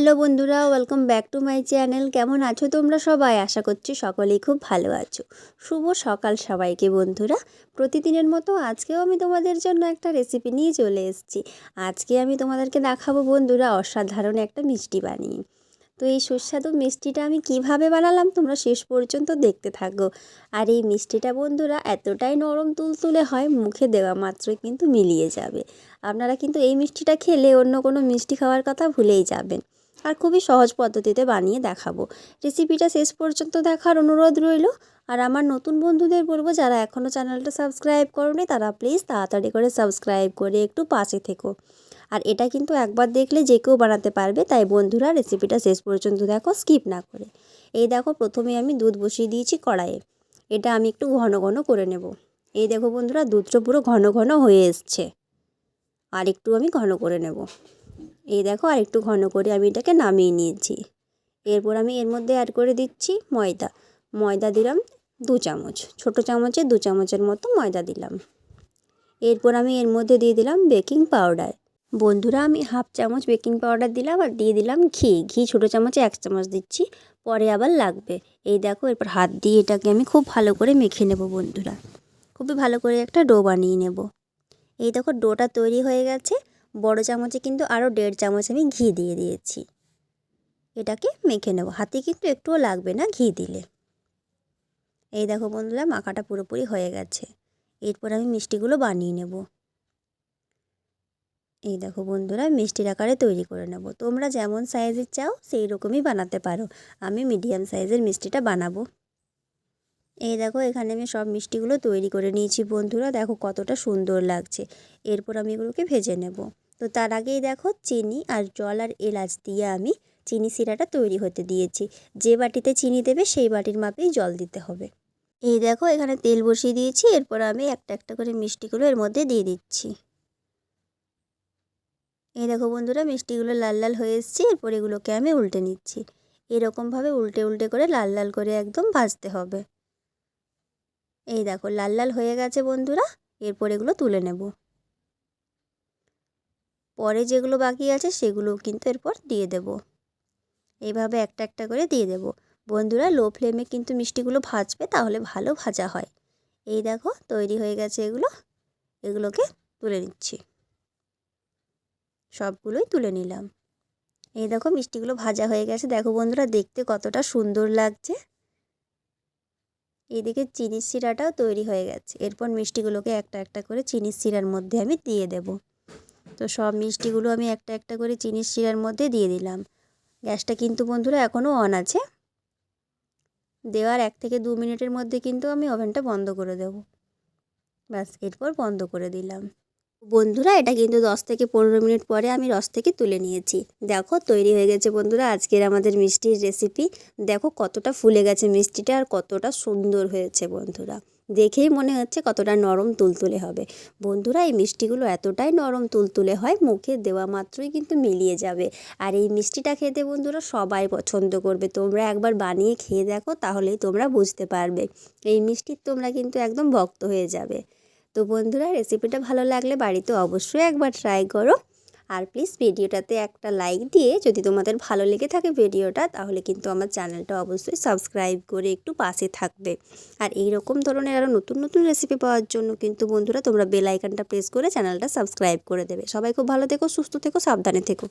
Hello বন্ধুরা, welcome back to my channel. কেমন আছো তোমরা সবাই? আশা করছি সকলেই খুব ভালো আছো। শুভ সকাল সবাইকে বন্ধুরা। প্রতিদিনের মতো আজকেও আমি তোমাদের জন্য একটা রেসিপি নিয়ে চলে এসেছি। আজকে আমি তোমাদেরকে দেখাবো বন্ধুরা অসাধারণ একটা মিষ্টি বানিয়ে। তো এই সুস্বাদু মিষ্টিটা আমি কীভাবে বানালাম তোমরা শেষ পর্যন্ত দেখতে থাকো। আর এই মিষ্টিটা বন্ধুরা এতটাই নরম তুলতুলে হয়, মুখে দেওয়া মাত্রই কিন্তু মিলিয়ে যাবে। আপনারা কিন্তু এই মিষ্টিটা খেলে অন্য কোনো মিষ্টি খাওয়ার কথা ভুলেই যাবেন। আর খুবই সহজ পদ্ধতিতে বানিয়ে দেখাবো। রেসিপিটা শেষ পর্যন্ত দেখার অনুরোধ রইল। আর আমার নতুন বন্ধুদের বলব, যারা এখনও চ্যানেলটা সাবস্ক্রাইব করনি, তারা প্লিজ তাড়াতাড়ি করে সাবস্ক্রাইব করে একটু পাশে থেকো। আর এটা কিন্তু একবার দেখলে যে কেউ বানাতে পারবে, তাই বন্ধুরা রেসিপিটা শেষ পর্যন্ত দেখো স্কিপ না করে। এই দেখো, প্রথমে আমি দুধ বসিয়ে দিয়েছি কড়াইয়ে। এটা আমি একটু ঘন ঘন করে নেব। এই দেখো বন্ধুরা, দুধটা পুরো ঘন ঘন হয়ে এসছে। আর একটু আমি ঘন করে নেব। এই দেখো আর একটু ঘন করে আমি এটাকে নামিয়ে নিয়েছি। এরপর আমি এর মধ্যে অ্যাড করে দিচ্ছি ময়দা। ময়দা দিলাম দু চামচ, ছোট চামচে দু চামচের মতো ময়দা দিলাম। এরপর আমি এর মধ্যে দিয়ে দিলাম বেকিং পাউডার বন্ধুরা, আমি হাফ চামচ বেকিং পাউডার দিলাম আর দিয়ে দিলাম ঘি। ঘি ছোটো চামচে এক চামচ দিচ্ছি, পরে আবার লাগবে। এই দেখো, এরপর হাত দিয়ে এটাকে আমি খুব ভালো করে মেখে নেব বন্ধুরা। খুবই ভালো করে একটা ডো বানিয়ে নেব। এই দেখো, ডোটা তৈরি হয়ে গেছে। বড় চামচে কিন্তু আরও দেড় চামচ আমি ঘি দিয়ে দিয়েছি। এটাকে মেখে নেব। হাতে কিন্তু একটুও লাগবে না ঘি দিলে। এই দেখো বন্ধুরা, মাখাটা পুরোপুরি হয়ে গেছে। এরপর আমি মিষ্টিগুলো বানিয়ে নেব। এই দেখো বন্ধুরা, মিষ্টির আকারে তৈরি করে নেব। তোমরা যেমন সাইজের চাও সেই রকমই বানাতে পারো। আমি মিডিয়াম সাইজের মিষ্টিটা বানাবো। এই দেখো, এখানে আমি সব মিষ্টিগুলো তৈরি করে নিয়েছি বন্ধুরা। দেখো কতটা সুন্দর লাগছে। এরপর আমি এগুলোকে ভেজে নেব। তো তার আগেই দেখো চিনি আর জল আর এলাচ দিয়ে আমি চিনি শিরাটা তৈরি হতে দিয়েছি। যে বাটিতে চিনি দেবে, সেই বাটির মাপেই জল দিতে হবে। এই দেখো, এখানে তেল বসিয়ে দিয়েছি। এরপর আমি একটা একটা করে মিষ্টিগুলো এর মধ্যে দিয়ে দিচ্ছি। এই দেখো বন্ধুরা, মিষ্টিগুলো লাল লাল হয়ে এসছে। এরপর এগুলোকে আমি উল্টে নিচ্ছি। এরকমভাবে উল্টে উল্টে করে লাল লাল করে একদম ভাজতে হবে। এই দেখো, লাল লাল হয়ে গেছে বন্ধুরা, এরপর এগুলো তুলে নেব। পরে যেগুলো বাকি আছে সেগুলো কিন্তু এরপর দিয়ে দেব। এইভাবে একটা একটা করে দিয়ে দেব। বন্ধুরা, লো ফ্লেমে কিন্তু মিষ্টিগুলো ভাজবে, তাহলে ভালো ভাজা হয়। এই দেখো, তৈরি হয়ে গেছে এগুলো, এগুলোকে তুলে নিচ্ছি। সবগুলোই তুলে নিলাম। এই দেখো, মিষ্টিগুলো ভাজা হয়ে গেছে। দেখো বন্ধুরা, দেখতে কতটা সুন্দর লাগছে। এদিকে চিনির শিরাটাও তৈরি হয়ে গেছে। এরপর মিষ্টিগুলোকে একটা একটা করে চিনির শিরার মধ্যে আমি দিয়ে দেব। তো সব মিষ্টিগুলো আমি একটা একটা করে চিনির শিরার মধ্যে দিয়ে দিলাম। গ্যাসটা কিন্তু বন্ধুরা এখনও অন আছে। দেওয়ার এক থেকে দু মিনিটের মধ্যে কিন্তু আমি ওভেনটা বন্ধ করে দেব। ব্যাস, এরপর বন্ধ করে দিলাম। বন্ধুরা, এটা কিন্তু দশ থেকে পনেরো মিনিট পরে আমি রস থেকে তুলে নিয়েছি। দেখো, তৈরি হয়ে গেছে বন্ধুরা, আজকের আমাদের মিষ্টির রেসিপি দেখো, কতটা ফুলে গেছে মিষ্টিটা আর কতটা সুন্দর হয়েছে বন্ধুরা। দেখেই মনে হচ্ছে কতটা নরম তুলতুলে হবে। বন্ধুরা, এই মিষ্টিগুলো এতটাই নরম তুলতুলে হয়, মুখে দেওয়া মাত্রই কিন্তু মিলিয়ে যাবে। আর এই মিষ্টিটা খেতে বন্ধুরা, সবাই পছন্দ করবে। তোমরা একবার বানিয়ে খেয়ে দেখো, তাহলেই তোমরা বুঝতে পারবে। এই মিষ্টির তোমরা কিন্তু একদম ভক্ত হয়ে যাবে। তো বন্ধুরা রেসিপিটা ভালো লাগলে বাড়িতে অবশ্যই একবার ট্রাই করো। আর প্লিজ ভিডিওটাতে একটা লাইক দিয়ে যদি তোমাদের ভালো লেগে থাকে ভিডিওটা, তাহলে কিন্তু আমার চ্যানেলটা অবশ্যই সাবস্ক্রাইব করে একটু পাশে থাকবে। আর এই রকম ধরনের আরও নতুন নতুন রেসিপি পাওয়ার জন্য কিন্তু বন্ধুরা তোমরা বেল আইকনটা প্রেস করে চ্যানেলটা সাবস্ক্রাইব করে দেবে। সবাই খুব ভালো থেকো, সুস্থ থেকো, সাবধানে থেকো।